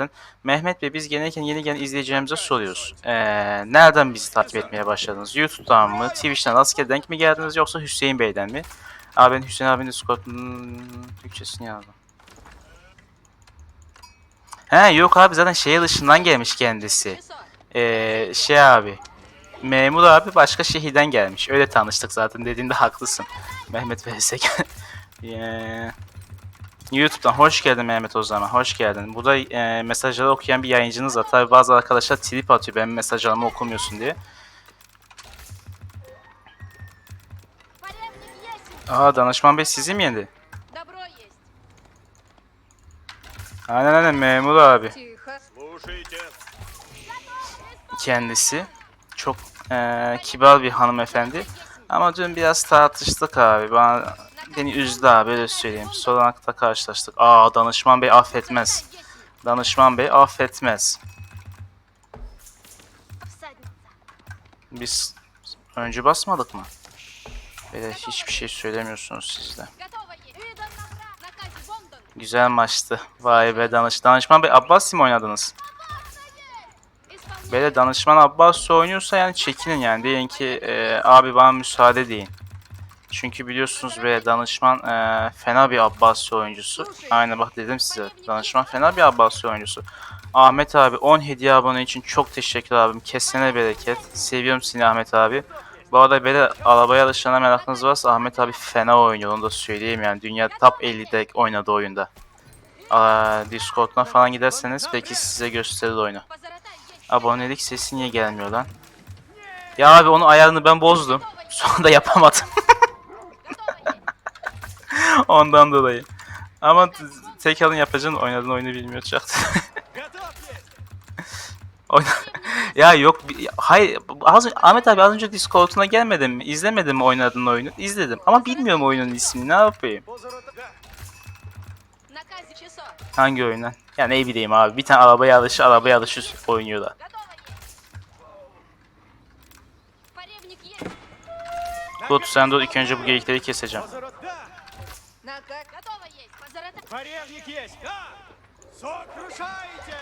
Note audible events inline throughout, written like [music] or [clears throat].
geldin. Mehmet Bey biz genellikle yeni gelen izleyicilerimize soruyoruz. Ee, nereden bizi takip etmeye başladınız? YouTube'dan mı? Twitch'ten asker denk mi geldiniz yoksa Hüseyin Bey'den mi? Abi ben Hüseyin abinin Discord'un Türkçesini yazdım. He yok abi zaten şehir dışından gelmiş kendisi. Ee, şey abi. Memur abi başka şehirden gelmiş. Öyle tanıştık zaten dediğinde haklısın. Mehmet Veysek. [laughs] Ee, YouTube'dan hoş geldin Mehmet o. Hoş geldin. Burada e, mesajları okuyan bir yayıncınız var. Tabi bazı arkadaşlar trip atıyor. Ben mesajlarımı okumuyorsun diye. Aa danışman bey sizi mi yendi? Aynen aynen memur abi. Kendisi çok e, kibar bir hanımefendi. Ama dün biraz tartıştık abi. Bana beni üzdü abi öyle söyleyeyim. Solanak'ta karşılaştık. Aa danışman bey affetmez. Danışman bey affetmez. Biz önce basmadık mı? Böyle hiçbir şey söylemiyorsunuz siz de. Güzel maçtı. Vay be danış. Danışman Bey Abbas mi oynadınız? Böyle danışman Abbas oynuyorsa yani çekinin yani. Deyin ki e, abi bana müsaade deyin. Çünkü biliyorsunuz ve danışman e, fena bir Abbasi oyuncusu. Aynen bak dedim size. Danışman fena bir Abbasi oyuncusu. Ahmet abi 10 hediye abone için çok teşekkür abim. Kesene bereket. Seviyorum seni Ahmet abi. Bu arada böyle arabaya alışana merakınız varsa Ahmet abi fena oynuyor onu da söyleyeyim yani. Dünya top 50'de oynadı oyunda. Aa, Discord'dan falan giderseniz belki size gösterir oyunu. Abonelik sesi niye gelmiyor lan? Ya abi onun ayarını ben bozdum. [laughs] Sonra da yapamadım. [laughs] Ondan dolayı. Ama tek alın yapacağın oynadığın oyunu bilmiyor [laughs] ya yok hayır az, Ahmet abi az önce Discord'una gelmedin mi? İzlemedin mi oynadığın oyunu? İzledim ama bilmiyorum oyunun ismini ne yapayım? Hangi oyundan? Ya ne bileyim abi bir tane arabaya alış arabaya alış oynuyorlar. Gotu sen dur ilk önce bu geyikleri keseceğim. Позорот- Да. Накак. Готово есть. Позоротай. Поревник есть. Да. Сокрушайте.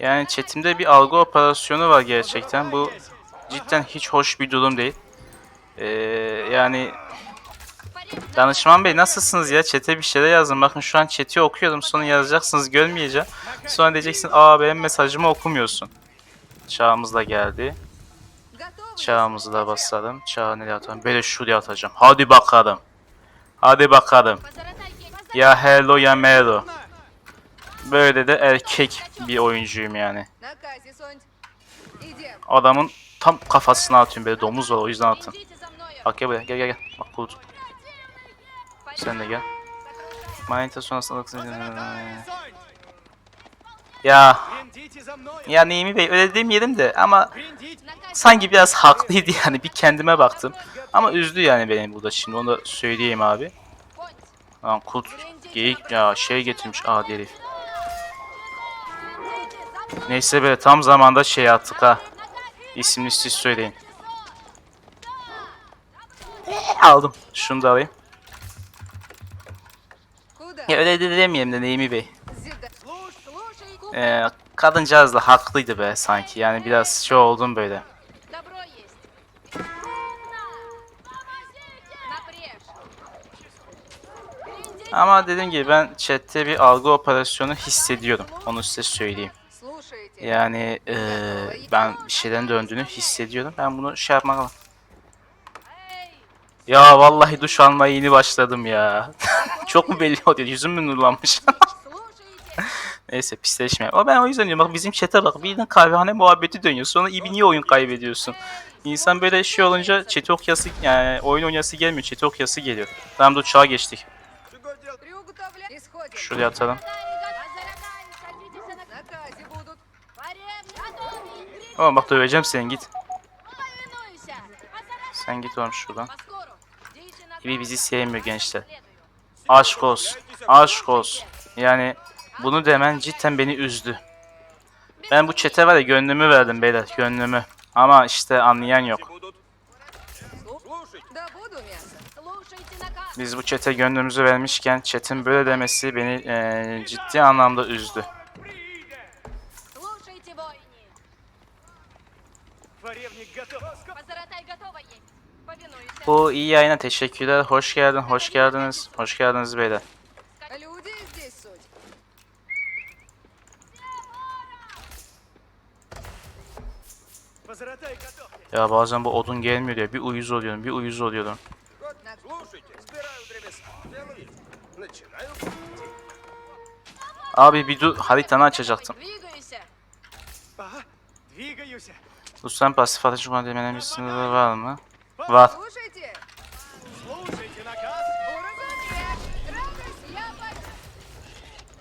Yani chatimde bir algı operasyonu var gerçekten. Bu cidden hiç hoş bir durum değil. Ee, yani Поребник. danışman bey nasılsınız ya? Chat'e bir şeyler yazın. Bakın şu an chat'i okuyorum. Sonra yazacaksınız görmeyeceğim. Sonra diyeceksin aa benim mesajımı okumuyorsun. Çağımız da geldi. Çağımızı da basalım. Çağı nereye atalım? Böyle şuraya atacağım. Hadi bakalım. Hadi bakalım. Ya hello ya melo. Böyle de erkek bir oyuncuyum yani. Adamın tam kafasına atıyorum böyle domuz var o yüzden atın. Bak gel gel gel gel. Bak bulut. Sen de gel. Manita sonrasında... Ya. Ya Neymi Bey öyle dedim yerim de ama sanki biraz haklıydı yani bir kendime baktım. Ama üzdü yani beni burada şimdi onu da söyleyeyim abi. Lan kurt geyik ya şey getirmiş adi herif. Neyse böyle tam zamanda şey attık ha. İsimli siz söyleyin. Aldım. Şunu da alayım. Ya öyle de demeyelim de Neymi Bey e, kadıncağız da haklıydı be sanki. Yani biraz şey oldum böyle. Ama dediğim gibi ben chatte bir algı operasyonu hissediyorum. Onu size söyleyeyim. Yani e, ben bir şeyden döndüğünü hissediyorum. Ben bunu şey yapmak Ya vallahi duş almaya yeni başladım ya. [laughs] Çok mu belli oluyor? Yüzüm mü nurlanmış? [laughs] Neyse pisleşme. Ama ben o yüzden diyorum bak bizim chat'e bak birden kahvehane muhabbeti dönüyor. Sonra iyi niye oyun kaybediyorsun? İnsan böyle şey olunca chat'i okuyası yani oyun oynayası gelmiyor. Chat'i okuyası geliyor. Tamam da uçağa geçtik. Şuraya atalım. Ama bak döveceğim sen git. Sen git oğlum şuradan. Gibi bizi sevmiyor gençler. Aşk olsun. Aşk olsun. Yani bunu demen cidden beni üzdü. Ben bu çete var ya gönlümü verdim beyler gönlümü. Ama işte anlayan yok. Biz bu çete gönlümüzü vermişken çetin böyle demesi beni e, ciddi anlamda üzdü. Bu iyi yayına teşekkürler. Hoş geldin, hoş geldiniz. Hoş geldiniz beyler. Ya bazen bu odun gelmiyor ya. Bir uyuz oluyorum, bir uyuz oluyorum. Слушайте, собираю древеса. Делаю. Начинаю. Abi bir dur, haritanı açacaktım. Двигайся. Ага, двигаюсь. Ruslan pasif ateş kullan demenin bir sınırı var mı? Var. Слушайте. Слушайте наказ. Уразумею. Радость, я пойду.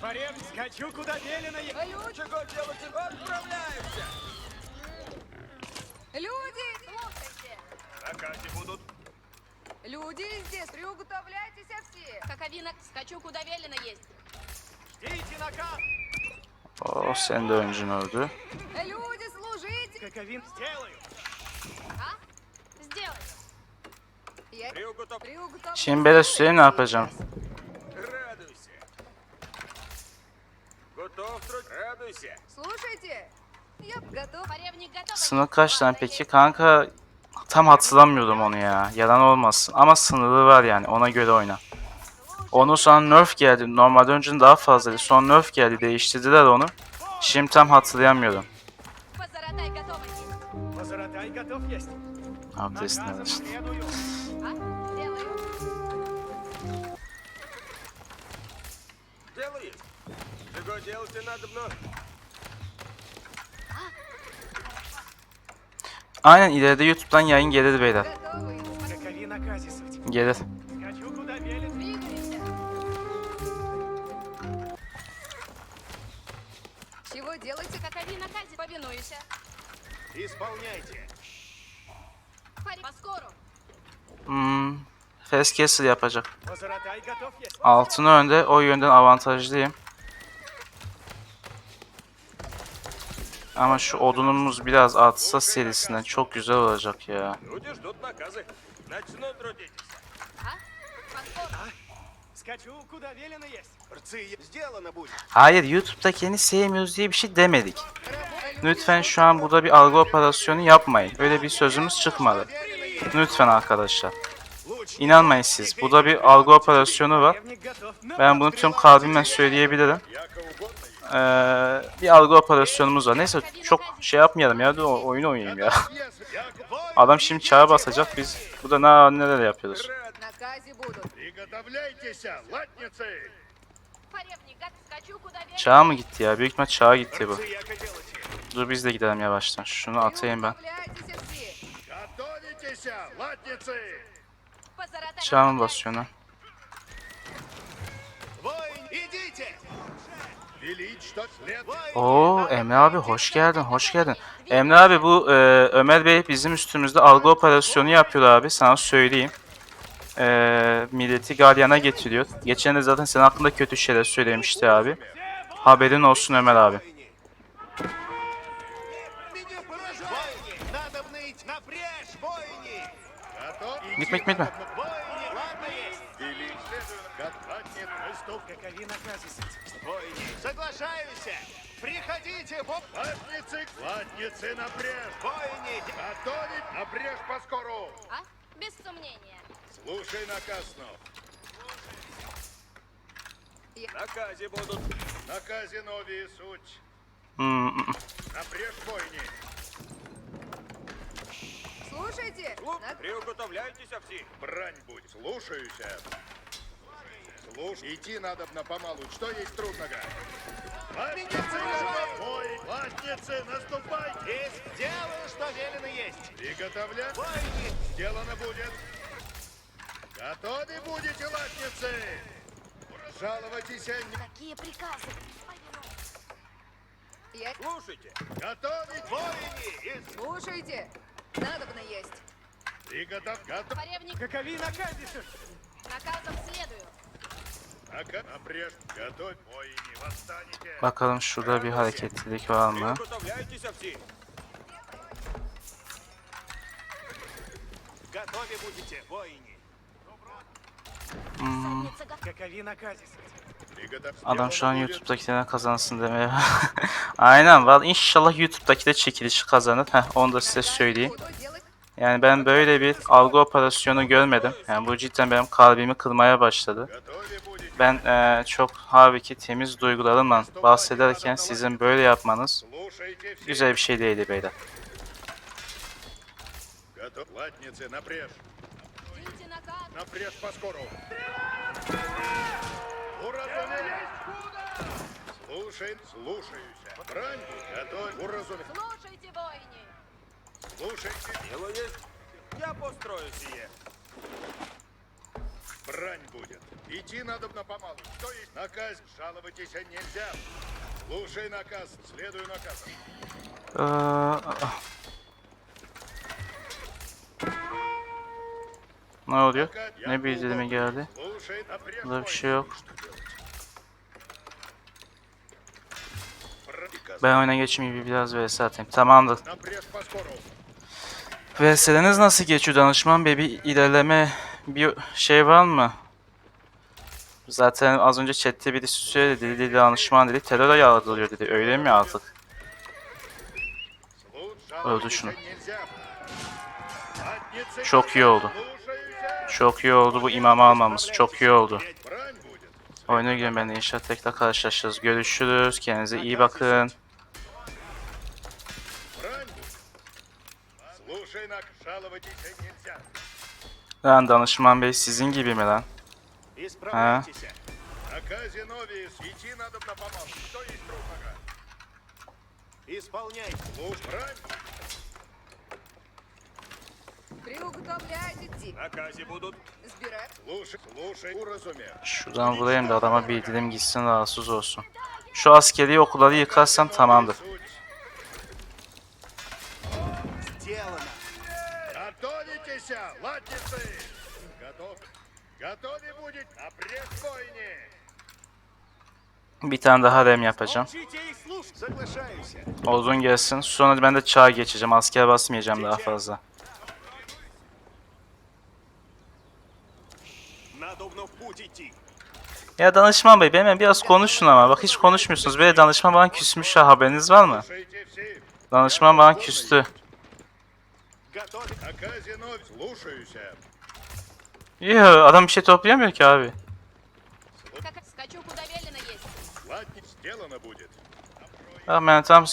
Фаревник, скачу куда велено. е- Люди. Чего делать? Отправляемся. Люди. Слушайте. Наказе будут. Люди здесь. Приуготовляйтесь все. Каковина, скачу куда велено есть. Ждите наказ. O sen de öncün öldü. Люди, служите. Каковин сделаю. А? Сделай. Я Приуготов. Şimdi böyle süre ne yapacağım? Радуйся. Готов труд. Радуйся. Слушайте. Я готов. Поревник готов. Sınır kaç tane peki? Kanka tam hatırlamıyordum onu ya. Yalan olmasın. Ama sınırı var yani. Ona göre oyna. Onun sonra nerf geldi. Normalde önceden daha fazlaydı. Sonra nerf geldi. Değiştirdiler onu. Şimdi tam hatırlayamıyorum. Позаратай готова есть. Позаратай готов есть. Abdest Наказом nedir? следую. А? Сделаю. Дело есть. Чего делать надо мной? Aynen ileride YouTube'dan yayın gelir beyler. Готовы. Какови наказе суть. Gelir. Скачу куда велено. Двигайся. Чего делайте, какови наказе? Повинуйся. Исполняйте. Пари- Поскору. Hmm, Fast Castle yapacak. Позаратай готов есть. Altın önde. O yönden avantajlıyım. Ama şu odunumuz biraz atsa serisinden çok güzel olacak ya. Hayır YouTube'dakini sevmiyoruz diye bir şey demedik. Lütfen şu an burada bir algı operasyonu yapmayın. Öyle bir sözümüz çıkmadı. Lütfen arkadaşlar. İnanmayın siz. Burada bir algı operasyonu var. Ben bunu tüm kalbimle söyleyebilirim. Ee, bir algı operasyonumuz var. Neyse çok şey yapmayalım ya. Dur, oyunu oynayayım ya. [laughs] Adam şimdi çağa basacak. Biz burada ne, neler yapıyoruz. Çağa mı gitti ya? Büyük ihtimal çağa gitti bu. Dur biz de gidelim yavaştan. Şunu atayım ben. Çağa mı basıyorlar? Oo Emre abi hoş geldin hoş geldin. Emre abi bu e, Ömer Bey bizim üstümüzde algı operasyonu yapıyor abi sana söyleyeyim. E, milleti Galyan'a getiriyor. Geçen de zaten senin hakkında kötü şeyler söylemişti abi. Haberin olsun Ömer abi. Gitme gitme gitme. Соглашаюсь. Приходите, воп. Латницы, латницы напряжь! Воини, Готовить, напряжь поскору! А? Без сомнения. Слушай наказ снов. наказе будут. Наказе нови суть. Hmm, Напряжь бойни. Слушайте. Клуб, на- приуготовляйтесь все. Брань будь. Слушаюсь. Слушай, идти надо на помалу. Что есть трудного? Латницы, наступайте! Есть, делаю, что велено есть. Приготовлять? Воини, Сделано будет. Готовы будете, латницы? Жаловайтесь, не- Какие приказы? Я... слушайте. Готовы? Воини, из... Слушайте. Надобно есть. Приготов... Готов... Поревник, Какови наказе суть. наказом следую. Bakalım şurada bir hareketlilik var mı? Hmm. Adam şu an YouTube'dakilerine kazansın demeye. [laughs] Aynen var. İnşallah YouTube'daki de çekilişi kazanır. Heh, onu da size söyleyeyim. Yani ben böyle bir algı operasyonu görmedim. Yani bu cidden benim kalbimi kırmaya başladı. Готовы будете. Ben eee, çok harbi ki temiz duygularımla bahsederken sizin böyle yapmanız Слушайте все. güzel bir şey değildi beyler. Готов. Латницы, напряжь. Ждите наказ. Напряжь по скору. Уразумели. Слушай, слушаюсь. Брань, готовь. Уразумели. Слушайте, воини. Слушайте. Дело есть. Я построю сие. Брань будет. Идти надо на помалу. Что есть? Наказ. Жаловаться нельзя. Слушай наказ. Следуй наказу. Eee, ah. ne oluyor? Наказ. Я Ne bildirimi полковник. geldi? Слушай, напряжь Burada bir воинов. şey yok. Приказ. Ben oyuna geçmeyeyim bir biraz vs atayım. Tamamdır. Напряжь по скору. VS'leriniz nasıl geçiyor danışman bey? Bir ilerleme bir şey var mı? Zaten az önce chatte birisi söyledi, dedi, dedi danışman dedi, teröre yağdırılıyor dedi. Öyle mi artık? Öldü şunu. Çok iyi oldu. Çok iyi oldu bu imamı almamız. Çok iyi oldu. Oyuna girin ben inşaat tekrar karşılaşırız. Görüşürüz. Kendinize iyi bakın. Lan danışman bey sizin gibi mi lan? Исправляйтесь. Наказе Новиес. Идти надо на помалу. Что есть трудного? Исполняйте. Служ, брань. Приуготовляйте Дик. Наказе будут. Сбирать. Слушай, слушай, уразуме. Şuradan vurayım da adama bildirim gitsin rahatsız olsun. Şu askeri okulları yıkarsam tamamdır. Суть. Сделано. Готовитесь, латницы. Готов. Готовы будет. Напрячь бойни. Bir tane daha rem yapacağım. Учите и слушайте. Соглашаюсь. Uzun gelsin. Sonra ben de çağ geçeceğim. Asker basmayacağım daha fazla. Надобно в путь идти. Ya danışman bey benimle biraz konuşun ama. Bak hiç konuşmuyorsunuz. Böyle danışman bana küsmüş ya haberiniz var mı? Слушайте все. Danışman bana küstü. Готовить. Наказе Новиес. Слушаюсь. Yo adam bir şey toplayamıyor ki abi. Как скачу, куда велено есть. Латниц сделано будет. Tamam ben tam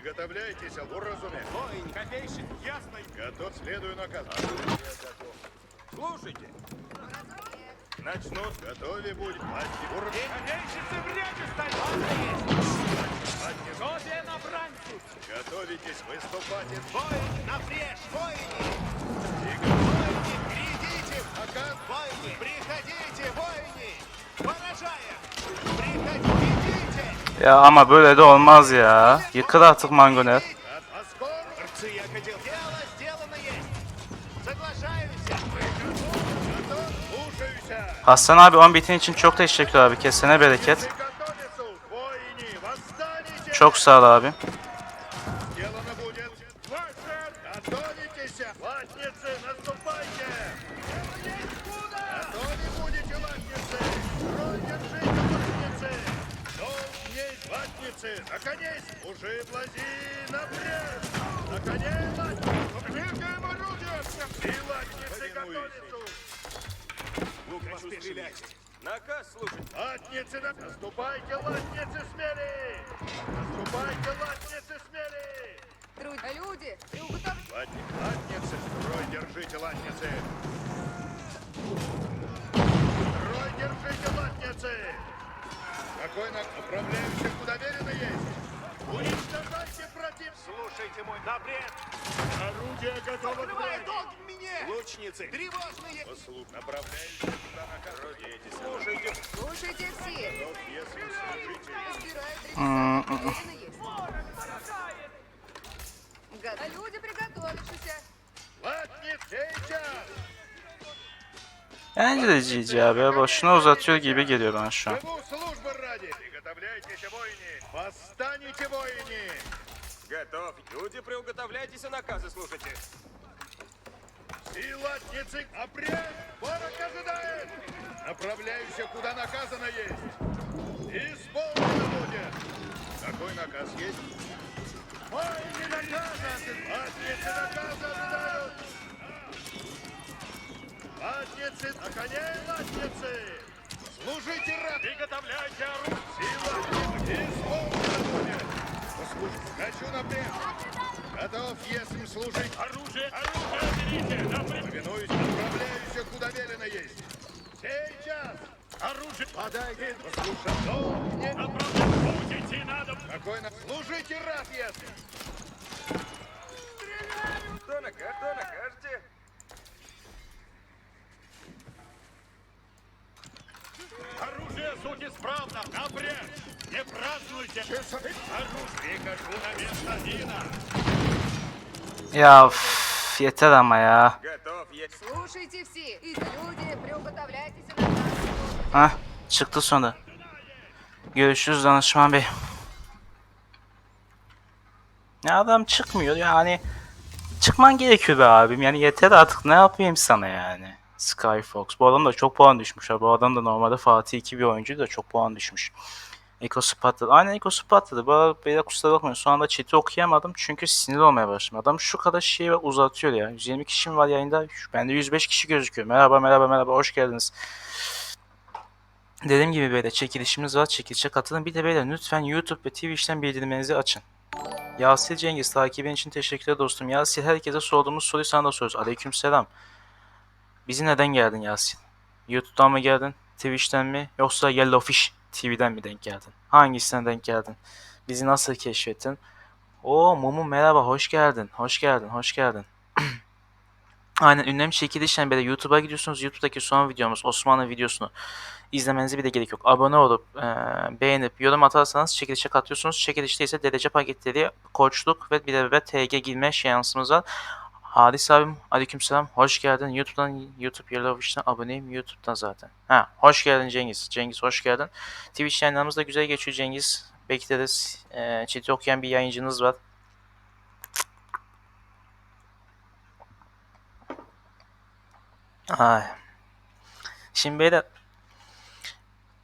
Приготовляйтесь, уразуме. Воин. Копейщик. Ясно. Готов. Следую наказу. Слушайте. Начнут. Готовы будет. Латниц. Уразуме. Копейщицы в ряде стоят. Что на бранцу? Готовитесь выступать. Воин. Напряжь. Воины. Воины, Грядите. Наказ. Воины. Приходите, Ya ama böyle de olmaz ya. Yıkıl artık mangoner. От Москвы. Арцы я хотел. Дело сделано есть. Соглашаюсь. Готов. Слушаюсь. Hasan abi 10 bitin için çok teşekkür abi. Kesene bereket. Приготовиться. Воины, восстанете. Çok sağ ol abi. Сделано будет. Готовитесь. Латницы, наступайте. Латницы. На коней. Служи, влази, напряг. На коней, латницы. Двигаем орудие. И латницы готовятся. Лук постреляйте. Наказ слушать. Латницы, на- наступайте, латницы, смели. Наступайте, латницы, смели. Труд- Люди, приуготовляйте. Латни- Латницы, строй, держите, латницы. Строй, держите, латницы. Какой на управляющих куда велено есть? Уничтожайте против. Слушайте мой напред. Орудие готово к огонь мне. Лучницы. Тревожные. Послуг, направляющих куда наказ. Слушайте. Слушайте все. Готов, если служите. Есть. Га- Люди, приготовившиеся. Латник, сейчас! Bence de GG abi. ya. Boşuna uzatıyor gibi geliyor bana şu an. Приготовляйтесь, воины! Восстанете, воины! Готов. Люди, приуготовляйтесь и наказы слушайте. Силатницы, опрям! Ворог ожидает! Направляюсь, куда наказано есть! Исполнено будет! Какой наказ есть? Воины наказа! Латницы наказа ожидают! Латницы, на коней латницы! Служите раб! Приготовляйте оружие! Сила! Безусловно! Хочу на плен! Готов, если служить! Оружие! Оружие берите! На плен! Повинуюсь, отправляюсь, куда велено есть! Сейчас! Оружие! Подайте! Послушать! Долг мне! Отправляйте! Будете надо! Спокойно! Служите раб, если! Стреляю! Кто на карте? Кто на карте? суть исправно! Напрячь! Не празднуйте! Оружие! Прикажу на место Дина! Ya üf, yeter ama ya. Готов. Есть. Слушайте все. И люди, приуготовляйтесь на наказы. Hah çıktı sonra. Görüşürüz danışman bey. Ya adam çıkmıyor yani. Çıkman gerekiyor be abim. Yani yeter artık ne yapayım sana yani. Skyfox. Bu adam da çok puan düşmüş. abi. Bu adam da normalde Fatih 2 bir oyuncu da çok puan düşmüş. Eko patladı. Aynen Eko patladı. Bu arada beyler kusura bakmayın. Şu anda chat'i okuyamadım. Çünkü sinir olmaya başladım. Adam şu kadar şeyi uzatıyor ya. 120 kişi mi var yayında? Bende 105 kişi gözüküyor. Merhaba merhaba merhaba. Hoş geldiniz. Dediğim gibi böyle çekilişimiz var. Çekilişe katılın. Bir de böyle lütfen YouTube ve Twitch'ten bildirimlerinizi açın. Yasir Cengiz takibin için teşekkürler dostum. Yasir herkese sorduğumuz soruyu sana da soruyoruz. Aleyküm selam. Bizi neden geldin Yasir? YouTube'dan mı geldin? Twitch'ten mi? Yoksa Yellowfish TV'den mi denk geldin? Hangisinden denk geldin? Bizi nasıl keşfettin? Oo Mumu merhaba hoş geldin. Hoş geldin. Hoş geldin. [clears throat] Aynen ünlem çekilişten böyle YouTube'a gidiyorsunuz. YouTube'daki son videomuz Osmanlı videosunu izlemenize bile gerek yok. Abone olup e, beğenip yorum atarsanız çekilişe katıyorsunuz. Çekilişte ise derece paketleri, koçluk ve bir de bir TG girme şansımız var. Halis abim aleykümselam hoş geldin. YouTube'dan YouTube Yellowfish'ten aboneyim YouTube'dan zaten. Ha hoş geldin Cengiz. Cengiz hoş geldin. Twitch yayınlarımız da güzel geçiyor Cengiz. Bekleriz. E, chat'i okuyan bir yayıncınız var. Ay. Şimdi beyler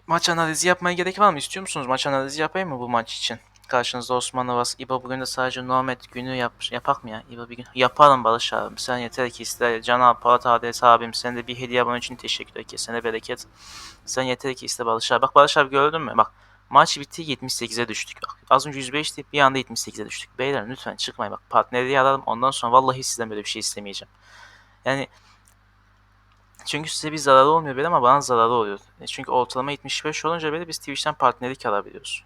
maç analizi yapmaya gerek var mı? İstiyor musunuz? Maç analizi yapayım mı bu maç için? Karşınızda Osman Navas. İbo bugün de sadece Nomad günü yap yapak mı ya? İbo bir gün. Yapalım Barış abim. Sen yeter ki iste. Can Polat Ades abim. Sen de bir hediye abone için teşekkür ederim. Sana bereket. Sen yeter ki iste Barış abi. Bak Barış abi gördün mü? Bak maç bitti 78'e düştük. Bak az önce 105'ti bir anda 78'e düştük. Beyler lütfen çıkmayın. Bak partnerliği alalım. Ondan sonra vallahi sizden böyle bir şey istemeyeceğim. Yani çünkü size bir zararı olmuyor böyle ama bana zararı oluyor. E Çünkü ortalama 75 olunca böyle biz Twitch'ten partnerlik alabiliyoruz.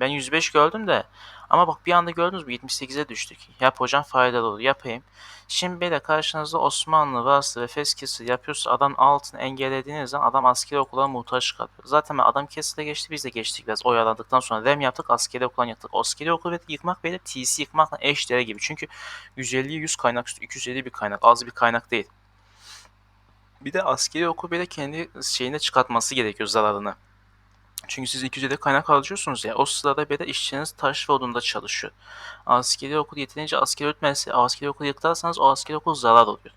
Ben 105 gördüm de ama bak bir anda gördünüz mü 78'e düştük. Yap hocam faydalı olur yapayım. Şimdi böyle karşınızda Osmanlı, Varslı ve Fes kesiri yapıyorsa adam altını engellediğiniz zaman adam askeri okula muhtaç kalıyor. Zaten adam kesile geçti biz de geçtik biraz oyalandıktan sonra rem yaptık askeri okula yattık. Askeri okulu yıkmak böyle TC yıkmakla eş değer gibi. Çünkü 150 100 kaynak üstü 250 bir kaynak az bir kaynak değil. Bir de askeri okul böyle kendi şeyine çıkartması gerekiyor zararını. Çünkü siz 250 kaynak harcıyorsunuz ya. O sırada böyle işçiniz taş ve odunda çalışıyor. Askeri okul yeterince askeri öğretmense askeri okulu yıktarsanız o askeri okul zarar oluyor.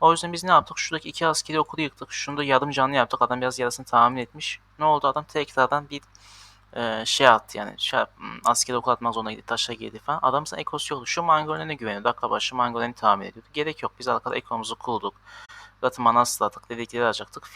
O yüzden biz ne yaptık? Şuradaki iki askeri okulu yıktık. Şunu da yarım canlı yaptık. Adam biraz yarısını tahmin etmiş. Ne oldu? Adam tekrardan bir e, şey attı yani. Şey, hmm, askeri okul atmak zorunda gitti. Taşa girdi falan. Adam sana ekosu yoktu. Şu mangoline güveniyor. Dakika başı mangoline tahmin ediyordu. Gerek yok. Biz arkada ekomuzu kurduk. Zaten manastır attık. Dedikleri alacaktık.